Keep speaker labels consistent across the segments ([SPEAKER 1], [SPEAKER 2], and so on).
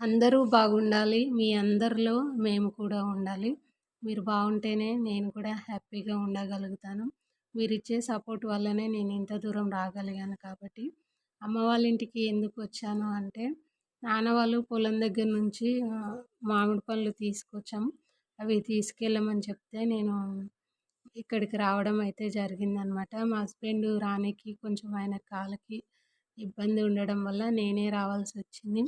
[SPEAKER 1] అందరూ బాగుండాలి. మీ అందరిలో మేము కూడా ఉండాలి. మీరు బాగుంటేనే నేను కూడా హ్యాపీగా ఉండగలుగుతాను. మీరు ఇచ్చే సపోర్ట్ వల్లనే నేను ఇంత దూరం రాగలిగాను కాబట్టి. అమ్మ వాళ్ళ ఇంటికి ఎందుకు వచ్చాను అంటే నాన్న వాళ్ళు పొలం దగ్గర నుంచి మామిడి పళ్ళు తీసుకొచ్చాం. అవి తీసుకెళ్ళమని చెప్తే నేను ఇక్కడికి రావడం అయితే జరిగిందనమాట. మా హస్బెండ్ రానికి కొంచెం ఆయన కాళ్ళకి ఇబ్బంది ఉండడం వల్ల నేనే రావాల్సి వచ్చింది.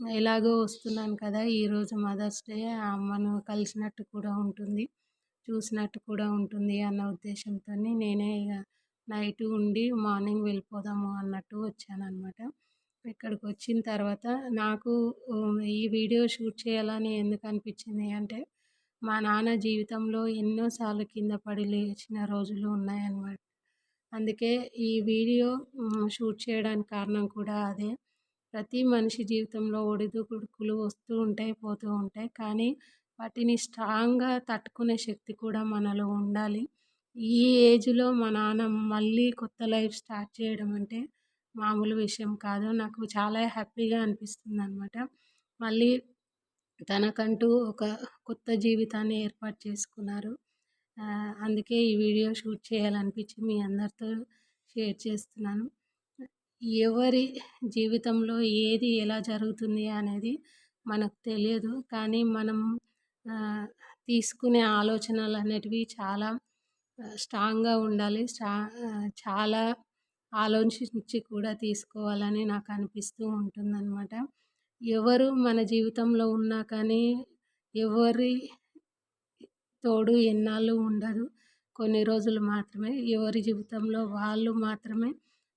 [SPEAKER 1] ఎలాగో వస్తున్నాను కదా! ఈరోజు మదర్స్ డే అమ్మను కలిసినట్టు కూడా ఉంటుంది. చూసినట్టు కూడా ఉంటుంది అన్న ఉద్దేశంతో నేనే ఇక నైట్ ఉండి మార్నింగ్ వెళ్ళిపోదాము అన్నట్టు వచ్చాను అనమాట ఇక్కడికి వచ్చిన తర్వాత నాకు ఈ వీడియో షూట్ చేయాలని ఎందుకు అనిపించింది అంటే మా నాన్న జీవితంలో ఎన్నోసార్లు కింద పడి లేచిన రోజులు ఉన్నాయన్నమాట. అందుకే ఈ వీడియో షూట్ చేయడానికి కారణం కూడా అదే. ప్రతి మనిషి జీవితంలో ఒడిదుడుకులు వస్తూ ఉంటాయి పోతూ ఉంటాయి. కానీ వాటిని స్ట్రాంగ్గా తట్టుకునే శక్తి కూడా మనలో ఉండాలి. ఈ ఏజ్లో మా నాన్న మళ్ళీ కొత్త లైఫ్ స్టార్ట్ చేయడం అంటే మామూలు విషయం కాదు. నాకు చాలా హ్యాపీగా అనిపిస్తుంది అనమాట మళ్ళీ తనకంటూ ఒక కొత్త జీవితాన్ని ఏర్పాటు చేసుకున్నారు. అందుకే ఈ వీడియో షూట్ చేయాలనిపించి మీ అందరితో షేర్ చేస్తున్నాను. ఎవరి జీవితంలో ఏది ఎలా జరుగుతుంది అనేది మనకు తెలియదు. కానీ మనం తీసుకునే ఆలోచనలు అనేటివి చాలా స్ట్రాంగ్గా ఉండాలి. స్ట్రా చాలా ఆలోచించి కూడా తీసుకోవాలని నాకు అనిపిస్తూ ఉంటుందన్నమాట. ఎవరు మన జీవితంలో ఉన్నా కానీ ఎవరి తోడు ఎన్నాళ్ళు ఉండదు. కొన్ని రోజులు మాత్రమే. ఎవరి జీవితంలో వాళ్ళు మాత్రమే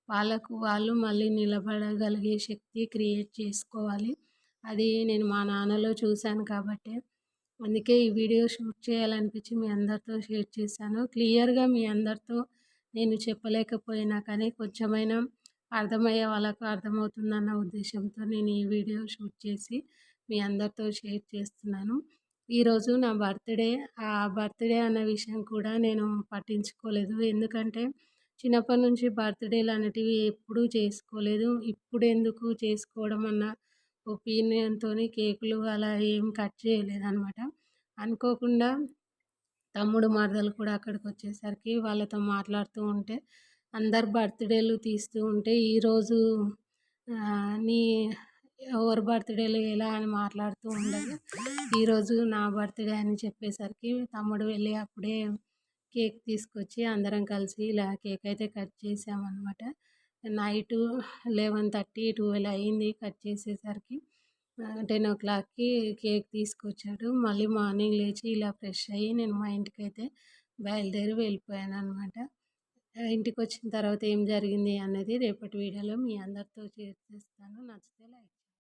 [SPEAKER 1] వాళ్ళకు వాళ్ళు మళ్ళీ నిలబడగలిగే శక్తి క్రియేట్ చేసుకోవాలి. అది నేను మా నాన్నలో చూశాను కాబట్టి. అందుకే ఈ వీడియో షూట్ చేయాలనిపించి మీ అందరితో షేర్ చేశాను. క్లియర్గా మీ అందరితో నేను చెప్పలేకపోయినా కానీ కొంచెమైనా అర్థమయ్యే వాళ్ళకు అర్థమవుతుందన్న ఉద్దేశంతో నేను ఈ వీడియో షూట్ చేసి మీ అందరితో షేర్ చేస్తున్నాను. ఈరోజు నా బర్త్డే. ఆ బర్త్డే అన్న విషయం కూడా నేను పట్టించుకోలేదు. ఎందుకంటే చిన్నప్పటి నుంచి బర్త్డేలు అనేటివి ఎప్పుడూ చేసుకోలేదు. ఇప్పుడు ఎందుకు చేసుకోవడం అన్న ఒపీనియన్తో కేకులు అలా ఏం కట్ చేయలేదన్నమాట. అనుకోకుండా తమ్ముడు మరదలు కూడా అక్కడికి వచ్చేసరికి వాళ్ళతో మాట్లాడుతూ ఉంటే అందరు బర్త్డేలు తీస్తూ ఉంటే ఈరోజు నీ ఎవరి బర్త్డేలు ఎలా అని మాట్లాడుతూ ఉండగా ఈరోజు నా బర్త్డే అని చెప్పేసరికి తమ్ముడు వెళ్ళి అప్పుడే కేక్ తీసుకొచ్చి అందరం కలిసి ఇలా కేక్ అయితే కట్ చేసామన్నమాట. నైట్ లెవెన్ థర్టీ ట్వెల్వ్ అయింది కట్ చేసేసరికి. టెన్ ఓ క్లాక్కి కేక్ తీసుకొచ్చాడు. మళ్ళీ మార్నింగ్ లేచి ఇలా ఫ్రెష్ అయ్యి నేను మా ఇంటికి అయితే బయలుదేరి వెళ్ళిపోయాను అనమాట ఇంటికి వచ్చిన తర్వాత ఏం జరిగింది అనేది రేపటి వీడియోలో మీ అందరితో షేర్ చేస్తాను. నచ్చితే లైక్